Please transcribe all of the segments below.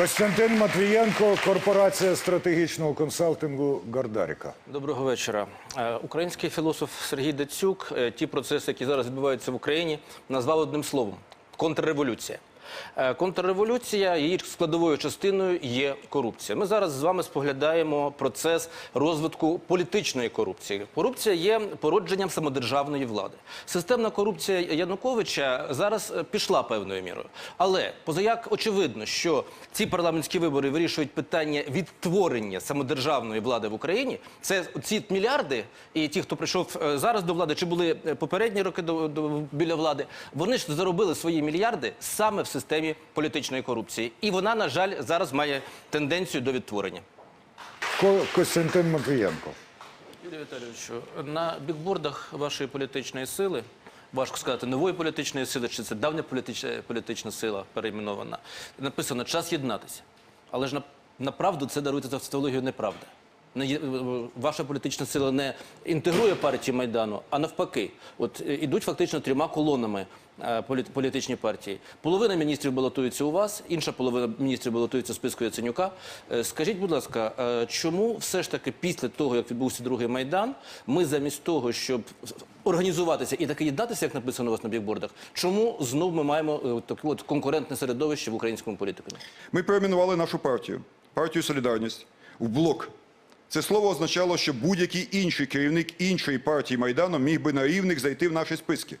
Костянтин Матвієнко, корпорація стратегічного консалтингу Гардаріка. Доброго вечора. Е, Український філософ Сергій Дацюк е, ті процеси, які зараз відбуваються в Україні, назвав одним словом контрреволюція. Е, Контрреволюція, її складовою частиною є корупція. Ми зараз з вами споглядаємо процес розвитку політичної корупції. Корупція є породженням самодержавної влади. Системна корупція Януковича зараз е, пішла певною мірою. Але позаяк очевидно, що ці парламентські вибори вирішують питання відтворення самодержавної влади в Україні. Це ці мільярди, і ті, хто прийшов е, зараз до влади, чи були попередні роки до біля влади, вони ж заробили свої мільярди саме в системі політичної корупції, і вона, на жаль, зараз має тенденцію до відтворення. Ко- Костянтин Матвієнко. Юрій Віталійовичу, на бікбордах вашої політичної сили, важко сказати, нової політичної сили, чи це давня політична, політична сила перейменована, написано час єднатися. Але ж на, направду це даруйте за тавтологію неправда. Не Ваша політична сила не інтегрує партії Майдану, а навпаки, от е, ідуть фактично трьома колонами е, політичні партії. Половина міністрів балотується у вас, інша половина міністрів балотується в списку Яценюка. Е, Скажіть, будь ласка, е, чому все ж таки після того, як відбувся другий майдан, ми замість того, щоб організуватися і таки єднатися, як написано у вас на бікбордах, чому знов ми маємо е, таке от конкурентне середовище в українському політику? Ми перейменували нашу партію, партію Солідарність, в блок. Це слово означало, що будь-який інший керівник іншої партії Майдану міг би на рівних зайти в наші списки.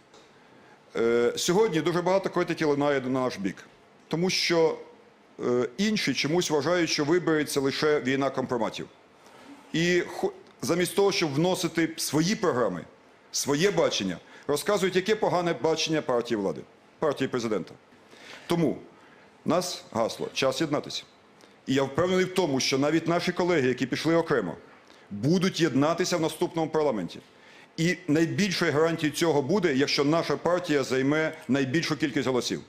Е, сьогодні дуже багато критики лунає на наш бік, тому що е, інші чомусь вважають, що вибереться лише війна компроматів. І замість того, щоб вносити свої програми, своє бачення, розказують, яке погане бачення партії влади, партії президента. Тому нас гасло час єднатися. І я впевнений в тому, що навіть наші колеги, які пішли окремо, будуть єднатися в наступному парламенті. І найбільшою гарантією цього буде, якщо наша партія займе найбільшу кількість голосів.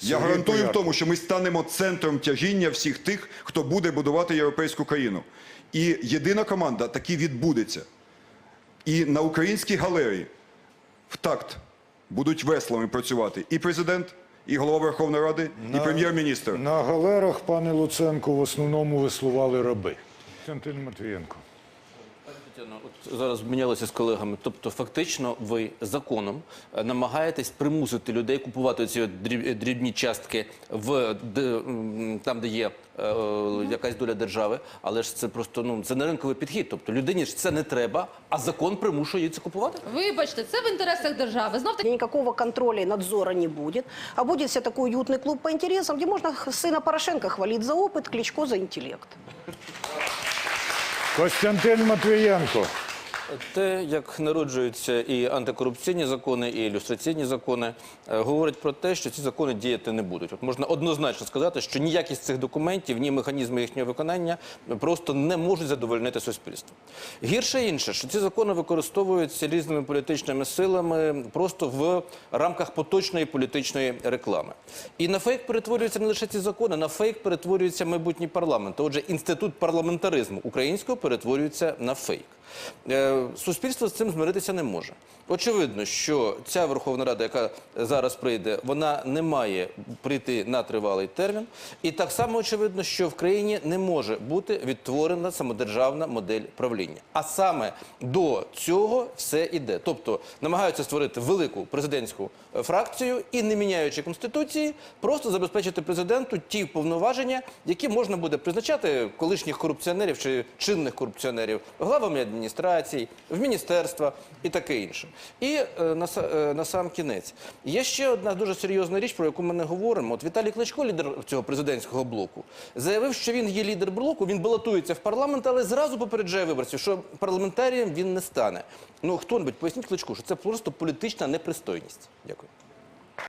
Я гарантую в тому, що ми станемо центром тяжіння всіх тих, хто буде будувати європейську країну. І єдина команда таки відбудеться. І на українській галерії в такт будуть веслами працювати і президент, і голова Верховної Ради, і прем'єр-міністр. На галерах, пане Луценко, в основному веслували раби. Костянтин Матвієнко. Тетяно, от зараз мінялися з колегами. Тобто, фактично, ви законом е, намагаєтесь примусити людей купувати ці от дріб- дрібні частки в де, м, там, де є е, якась доля держави, але ж це просто ну це не ринковий підхід. Тобто людині ж це не треба, а закон примушує її це купувати. Вибачте, це в інтересах держави. Знов таки Никакого контроля и надзора не будет. А будет все такой уютный клуб по интересам, где можно сына Порошенко хвалить за опыт, Кличко за интеллект. Костянтин Матвієнко. Те, як народжуються і антикорупційні закони, і ілюстраційні закони, е, говорить про те, що ці закони діяти не будуть. От можна однозначно сказати, що ніякі з цих документів, ні механізми їхнього виконання просто не можуть задовольнити суспільство. Гірше інше, що ці закони використовуються різними політичними силами просто в рамках поточної політичної реклами. І на фейк перетворюються не лише ці закони, на фейк перетворюється майбутній парламент. Отже, інститут парламентаризму українського перетворюється на фейк. Суспільство з цим змиритися не може. Очевидно, що ця Верховна Рада, яка зараз прийде, вона не має прийти на тривалий термін. І так само очевидно, що в країні не може бути відтворена самодержавна модель правління. А саме до цього все іде. Тобто намагаються створити велику президентську фракцію і, не міняючи конституції, просто забезпечити президенту ті повноваження, які можна буде призначати колишніх корупціонерів чи чинних корупціонерів главами адміністрацій, в міністерства і таке інше. І е, на, е, на сам кінець є ще одна дуже серйозна річ, про яку ми не говоримо. От Віталій Кличко, лідер цього президентського блоку, заявив, що він є лідер блоку, він балотується в парламент, але зразу попереджає виборців, що парламентарієм він не стане. Ну хто-небудь поясніть Кличку, що це просто політична непристойність. Дякую.